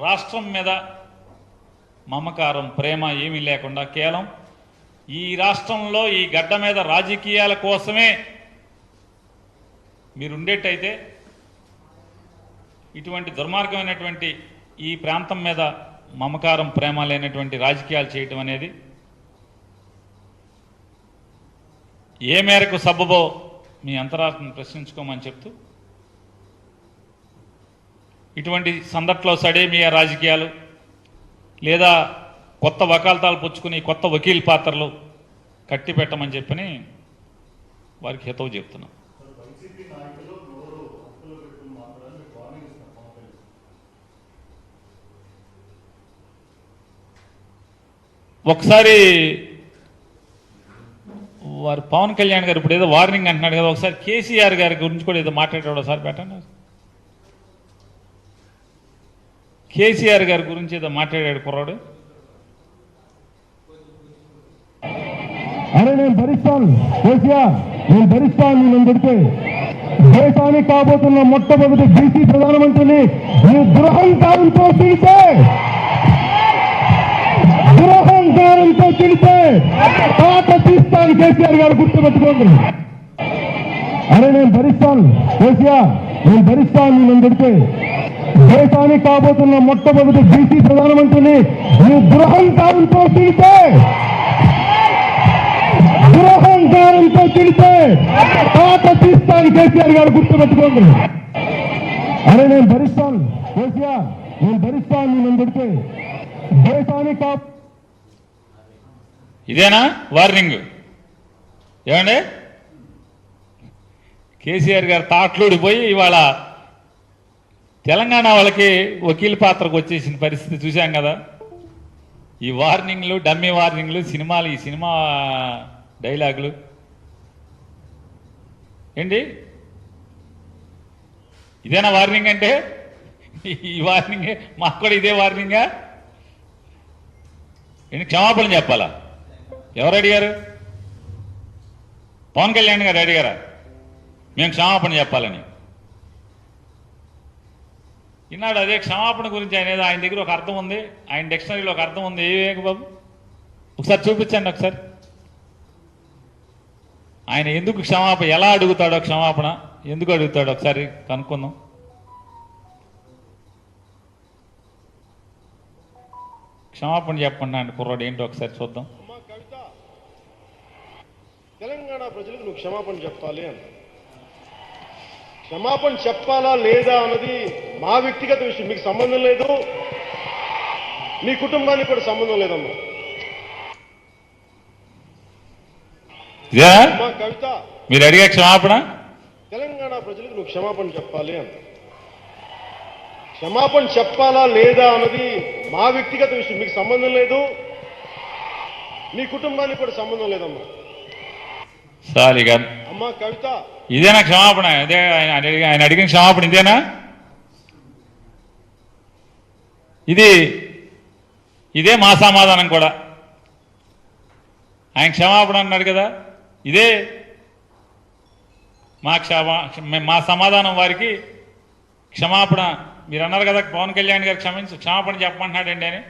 రాష్ట్రం మీద మమకారం ప్రేమ ఏమీ లేకుండా కేవలం ఈ రాష్ట్రంలో ఈ గడ్డ మీద రాజకీయాల కోసమే మీరు ఉండేటైతే ఇటువంటి దుర్మార్గమైనటువంటి ఈ ప్రాంతం మీద మమకారం ప్రేమ లేనటువంటి రాజకీయాలు చేయటం అనేది ఏ మేరకు సబ్బబో మీ అంతరాత్మను ప్రశ్నించుకోమని చెప్తూ ఇటువంటి సందట్లో సడేమియా రాజకీయాలు లేదా కొత్త వకాలతాలు పుచ్చుకుని కొత్త వకీల్ పాత్రలు కట్టి పెట్టమని చెప్పని వారికి హితవు చెప్తున్నాం ఒకసారి వారు పవన్ కళ్యాణ్ గారు ఇప్పుడు ఏదో వార్నింగ్ అంటున్నాడు కదా ఒకసారి కేసీఆర్ గారి గురించి కూడా ఏదో మాట్లాడాడు ఒకసారి పెట్టండి. కేసీఆర్ గారి గురించి ఏదో మాట్లాడాడు కుర్రాడు? అరే నేను భరిస్తాను. కేసీఆర్ నేను భరిస్తాను నేను పెడితే దేశానికి కాబోతున్న మొట్టమొదటి బీసీ ప్రధానమంత్రిని నువ్వు దురహంకారంతో తిడితే దురహంకారంతో తిడితే తాత తీస్తాను కేసీఆర్ గారు గుర్తుపెట్టుకోండి. అరే నేను భరిస్తాను. కేసీఆర్ నేను భరిస్తాను నేను పెడితే దేశానికి కాబోతున్న మొట్టమొదటి బీసీ ప్రధానమంత్రిని నువ్వు దురహంకారంతో తిడితే దురహంకారంతో తిడితే తాత తీస్తాను కేసీఆర్ గారు గుర్తుపెట్టుకోండి. అరే నేను భరిస్తాను. కేసీఆర్ నేను భరిస్తాను నేను పెడితే దేశానికి ఇదేనా? వార్నింగ్. ఏమండి? కేసీఆర్ గారు తాట్లోడిపోయి ఇవాళ తెలంగాణ వాళ్ళకి వకీల్ పాత్రకు వచ్చేసిన పరిస్థితి చూశాం కదా. ఈ వార్నింగ్లు డమ్మీ వార్నింగ్లు సినిమాలు ఈ సినిమా డైలాగులు. ఏంటి? ఇదేనా వార్నింగ్ అంటే? ఈ వార్నింగ్ మాకు కూడా ఇదే వార్నింగా? ఏంటి? క్షమాపణ చెప్పాలా? ఎవరు అడిగారు? పవన్ కళ్యాణ్ గారు అడిగారా? మేము క్షమాపణ చెప్పాలని. ఈనాడు అదే క్షమాపణ గురించి ఆయన ఏదో ఆయన దగ్గర ఒక అర్థం ఉంది ఆయన డిక్షనరీలో ఒక అర్థం ఉంది. ఏ బాబు? ఒకసారి చూపించండి ఒకసారి. ఆయన ఎందుకు క్షమాపణ ఎలా అడుగుతాడో క్షమాపణ? ఎందుకు అడుగుతాడో ఒకసారి కనుక్కుందాం. క్షమాపణ చెప్పండి అండి కుర్రాడు ఏంటో ఒకసారి చూద్దాం. తెలంగాణ ప్రజలకు నువ్వు క్షమాపణ చెప్పాలి అన్న క్షమాపణ చెప్పాలా లేదా అన్నది మా వ్యక్తిగత విషయం. మీకు సంబంధం లేదు. మీ కుటుంబానికి కూడా సంబంధం లేదమ్మా. అమ్మా కవిత మీరు అడిగే క్షమాపణ? తెలంగాణ ప్రజలకు నువ్వు క్షమాపణ చెప్పాలి అన్న క్షమాపణ చెప్పాలా లేదా అన్నది మా వ్యక్తిగత విషయం. మీకు సంబంధం లేదు. మీ కుటుంబానికి కూడా సంబంధం లేదమ్మా. సారీ ఇదేనా క్షమాపణ? అదే ఆయన ఆయన అడిగిన క్షమాపణ ఇదేనా? ఇది ఇదే మా సమాధానం కూడా. ఆయన క్షమాపణ అన్నాడు కదా? ఇదే మా క్షమా మా సమాధానం వారికి క్షమాపణ. మీరు అన్నారు కదా పవన్ కళ్యాణ్ గారు క్షమించు క్షమాపణ చెప్పమంటున్నాడండి అని.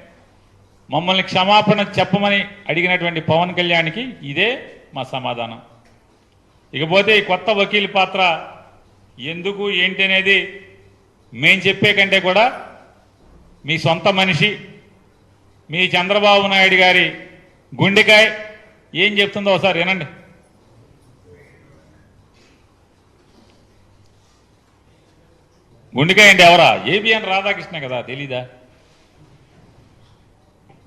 మమ్మల్ని క్షమాపణ చెప్పమని అడిగినటువంటి పవన్ కళ్యాణ్కి ఇదే మా సమాధానం. ఇకపోతే ఈ కొత్త వకీల్ పాత్ర ఎందుకు ఏంటి అనేది మేం చెప్పే కంటే కూడా మీ సొంత మనిషి మీ చంద్రబాబు నాయుడు గారి గుండెకాయ ఏం చెప్తుందో ఒకసారి వినండి. గుండెకాయ అంటే ఎవరా? ఏబిఎన్ రాధాకృష్ణ కదా తెలీదా?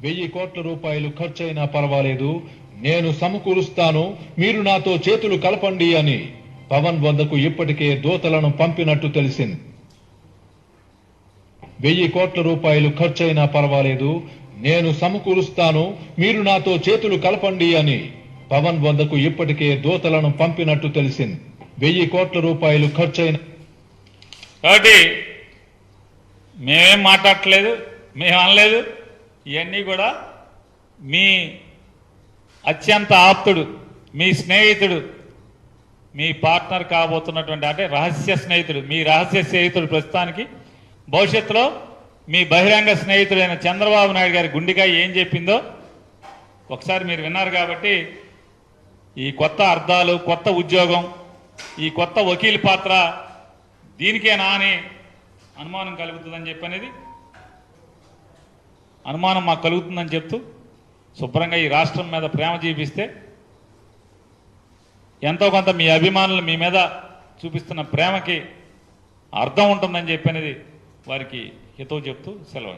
వెయ్యి కోట్ల రూపాయలు ఖర్చయినా పర్వాలేదు. నేను సమకూరుస్తాను మీరు నాతో చేతులు కలపండి అని. పవన్ వద్దకు ఇప్పటికే దూతలను పంపినట్టు తెలిసింది. వెయ్యి కోట్ల రూపాయలు ఖర్చయినా పర్వాలేదు నేను సమకూరుస్తాను మీరు నాతో చేతులు కలపండి అని. పవన్ వద్దకు ఇప్పటికే దూతలను పంపినట్టు తెలిసింది. వెయ్యి కోట్ల రూపాయలు ఖర్చయిన కాబట్టి మేమేం మాట్లాడట్లేదు మేము అనలేదు ఇవన్నీ కూడా మీ అత్యంత ఆప్తుడు మీ స్నేహితుడు మీ పార్ట్నర్ కాబోతున్నటువంటి అంటే రహస్య స్నేహితుడు మీ రహస్య స్నేహితుడు ప్రస్తుతానికి. భవిష్యత్తులో మీ బహిరంగ స్నేహితుడైన చంద్రబాబు నాయుడు గారి గుండెకాయ ఏం చెప్పిందో ఒకసారి మీరు విన్నారు కాబట్టి ఈ కొత్త అర్థాలు కొత్త ఉద్యోగం ఈ కొత్త వకీల్ పాత్ర దీనికేనా అని అనుమానం కలుగుతుందని చెప్పనేది. అనుమానం మాకు కలుగుతుందని చెప్తూ శుభ్రంగా ఈ రాష్ట్రం మీద ప్రేమ చూపిస్తే ఎంతో కొంత మీ అభిమానులు మీ మీద చూపిస్తున్న ప్రేమకి అర్థం ఉంటుందని చెప్పనేది వారికి హితవు చెప్తూ సెలవు